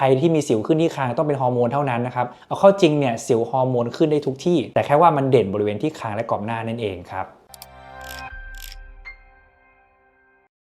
ใครที่มีสิวขึ้นที่คางต้องเป็นฮอร์โมนเท่านั้นนะครับเอาเข้าจริงเนี่ยสิวฮอร์โมนขึ้นได้ทุกที่ แต่แค่ว่ามันเด่นบริเวณที่คางและกรอบหน้านั่นเองครับ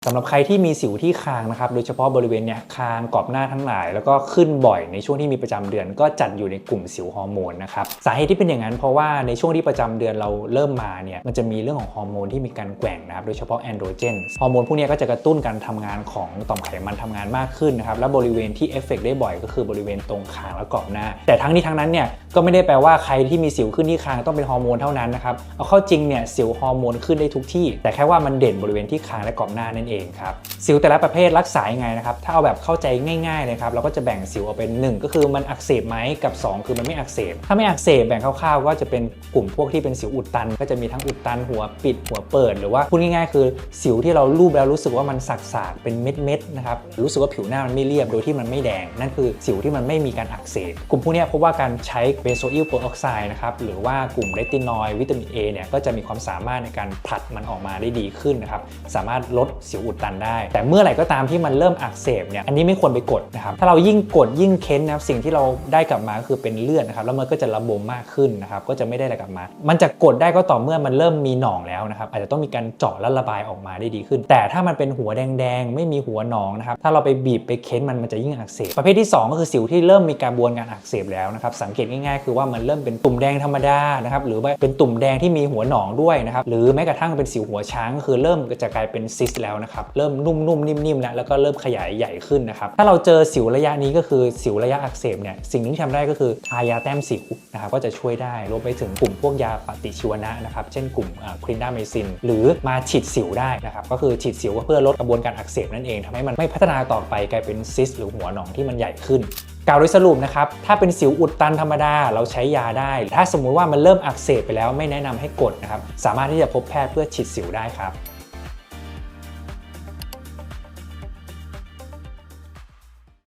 สำหรับใครที่มีสิวที่คางนะครับโดยเฉพาะบริเวณเนี่ยคางกรอบหน้าทั้งหลาย แล้วก็ขึ้นบ่อยในช่วงที่มีประจำเดือน ก็จัดอยู่ในกลุ่มสิวฮอร์โมนนะครับสาเหตุที่เป็นอย่างนั้นเพราะว่าในช่วงที่ประจำเดือนเราเริ่มมาเนี่ยมันจะมีเรื่องของฮอร์โมนที่มีการแกว่งนะครับโดยเฉพาะแอนโดรเจนฮอร์โมนพวกนี้ก็จะกระตุ้นการทำงานของต่อมไขมันทำงานมากขึ้นนะครับและบริเวณที่เอฟเฟกต์ได้บ่อยก็คือบริเวณตรงคางและกรอบหน้า แต่ทั้งนี้ทั้งนั้นเนี่ยก็ไม่ได้แปลว่าใครที่มีสิวขึ้นที่คางต้องเป็นฮอร์โมนเท่านั้นนะครับเอาเข้าจริงเนี่ยสิวฮอร์โมนขึ้นได้ทุกที่ แต่แค่ว่ามันเด่นบริเวณที่คางและกรอบหน้านั่นเองครับสิวแต่ละประเภทรักษายังไงนะครับถ้าเอาแบบเข้าใจง่ายๆเลยครับเราก็จะแบ่งสิวออกเป็น 1 ก็คือมันอักเสบไหมกับ 2 คือมันไม่อักเสบถ้าไม่อักเสบแบ่งคร่าวๆ ก็จะเป็นกลุ่มพวกที่เป็นสิวอุดตัน ก็จะมีทั้งอุดตันหัวปิดหัวเปิด หรือว่าพูดง่ายๆ คือสิวที่เราลูบแล้วรู้สึกว่ามันสักๆเป็นเม็ดๆนะครับรู้สึกว่าผิวหน้ามันไม่เรียบโดยที่มันไม่แดง นั่นคือสิวที่มันไม่มีการอักเสบกลุ่มพวกนี้พบว่าการใช้เบโซอิลโปรออกไซด์นะครับหรือว่ากลุ่มเรตินอยด์วิตามิน A เนี่ยก็จะมีความสามารถในการผลัดมันออกมาได้ดีขึ้นนะครับสามารถลดสิวอุดตันได้ แต่เมื่อไหร่ก็ตามที่มันเริ่มอักเสบเนี่ยอันนี้ไม่ควรไปกดนะครับถ้าเรายิ่งกดยิ่งเค้นนะครับสิ่งที่เราได้กลับมาก็คือเป็นเลือดนะครับแล้วมันก็จะระบมมากขึ้นนะครับก็จะไม่ได้อะไรกลับมา มันจะกดได้ก็ต่อเมื่อมันเริ่มมีหนองแล้วนะครับอาจจะต้องมีการเจาะและระบายออกมาได้ดีขึ้น แต่ถ้ามันเป็นหัวแดงๆ ไม่มีหัวหนองนะครับถ้าเราไปบีบไปเค้นมันมันจะยิ่งอักเสบประเภทที่ 2 ก็คือสิวที่เริ่มมีการบวนการอักเสบแล้วนะครับสังเกตง่ายๆ คือว่ามันเริ่มเป็นตุ่มแดงธรรมดานะครับหรือว่าเป็นตุ่มแดงที่มีหัวหนองด้วยนะครับหรือแม้กระทั่งเป็นสิวหัวช้างก็คือเริ่มจะกลายเป็นซิสแล้วนะครับเริ่มนุ่มๆนิ่มๆแล้วแล้วก็เริ่มขยายใหญ่ขึ้นนะครับถ้าเราเจอสิวระยะนี้ก็คือสิวระยะอักเสบเนี่ยสิ่งที่ทำได้ก็คือทายาแต้มสิวนะครับก็จะช่วยได้รวมไปถึงกลุ่มพวกยาปฏิชีวนะนะครับเช่นกลุ่มคลินดาเมซินหรือมาฉีดสิวได้นะครับก็คือฉีดสิวก็เพื่อลดกระบวนการอักเสบนั่นเองทำให้มันไม่พัฒนาต่อไปกลายเป็นซิสหรือหัวหนองที่มันใหญ่ขึ้นกล่าวโดยสรุปนะครับ ถ้าเป็นสิวอุดตันธรรมดาเราใช้ยาได้ ถ้าสมมุติว่ามันเริ่มอักเสบไปแล้วไม่แนะนำให้กดนะครับ สามารถที่จะพบแพทย์เพื่อฉีดสิวได้ครับ